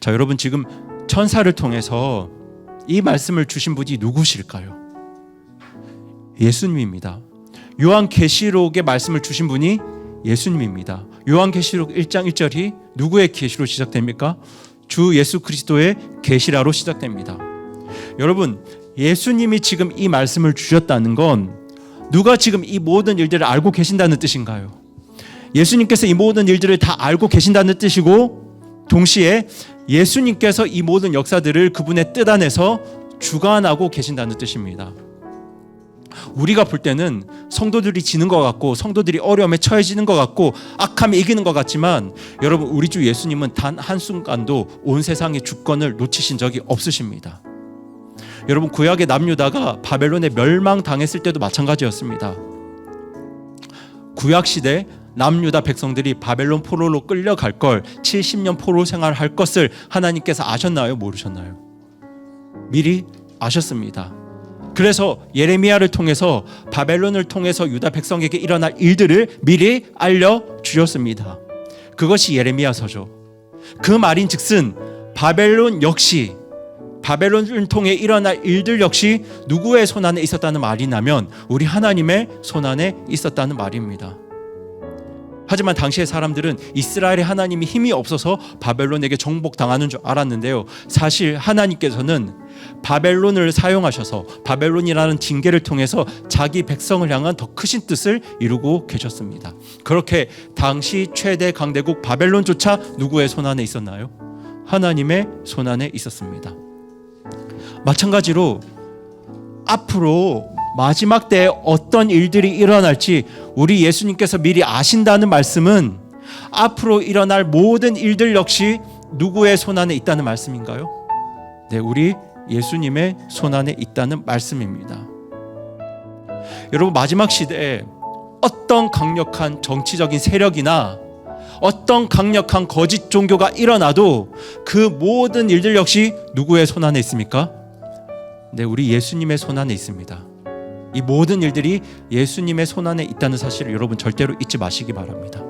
자, 여러분 지금 천사를 통해서 이 말씀을 주신 분이 누구실까요? 예수님입니다. 요한 계시록의 말씀을 주신 분이 예수님입니다. 요한 계시록 1장 1절이 누구의 계시로 시작됩니까? 주 예수 그리스도의 계시라로 시작됩니다. 여러분, 예수님이 지금 이 말씀을 주셨다는 건 누가 지금 이 모든 일들을 알고 계신다는 뜻인가요? 예수님께서 이 모든 일들을 다 알고 계신다는 뜻이고 동시에 예수님께서 이 모든 역사들을 그분의 뜻 안에서 주관하고 계신다는 뜻입니다. 우리가 볼 때는 성도들이 지는 것 같고 성도들이 어려움에 처해지는 것 같고 악함이 이기는 것 같지만 여러분 우리 주 예수님은 단 한순간도 온 세상의 주권을 놓치신 적이 없으십니다. 여러분 구약의 남유다가 바벨론에 멸망당했을 때도 마찬가지였습니다. 구약 시대 남유다 백성들이 바벨론 포로로 끌려갈 걸 70년 포로 생활할 것을 하나님께서 아셨나요? 모르셨나요? 미리 아셨습니다. 그래서 예레미야를 통해서 바벨론을 통해서 유다 백성에게 일어날 일들을 미리 알려 주셨습니다. 그것이 예레미야서죠. 그 말인즉슨 바벨론 역시 바벨론을 통해 일어날 일들 역시 누구의 손 안에 있었다는 말이냐면 우리 하나님의 손 안에 있었다는 말입니다. 하지만 당시의 사람들은 이스라엘의 하나님이 힘이 없어서 바벨론에게 정복당하는 줄 알았는데요. 사실 하나님께서는 바벨론을 사용하셔서 바벨론이라는 징계를 통해서 자기 백성을 향한 더 크신 뜻을 이루고 계셨습니다. 그렇게 당시 최대 강대국 바벨론조차 누구의 손 안에 있었나요? 하나님의 손 안에 있었습니다. 마찬가지로 앞으로 마지막 때에 어떤 일들이 일어날지 우리 예수님께서 미리 아신다는 말씀은 앞으로 일어날 모든 일들 역시 누구의 손 안에 있다는 말씀인가요? 네, 우리 예수님의 손 안에 있다는 말씀입니다. 여러분 마지막 시대에 어떤 강력한 정치적인 세력이나 어떤 강력한 거짓 종교가 일어나도 그 모든 일들 역시 누구의 손 안에 있습니까? 네, 우리 예수님의 손 안에 있습니다. 이 모든 일들이 예수님의 손 안에 있다는 사실을 여러분 절대로 잊지 마시기 바랍니다.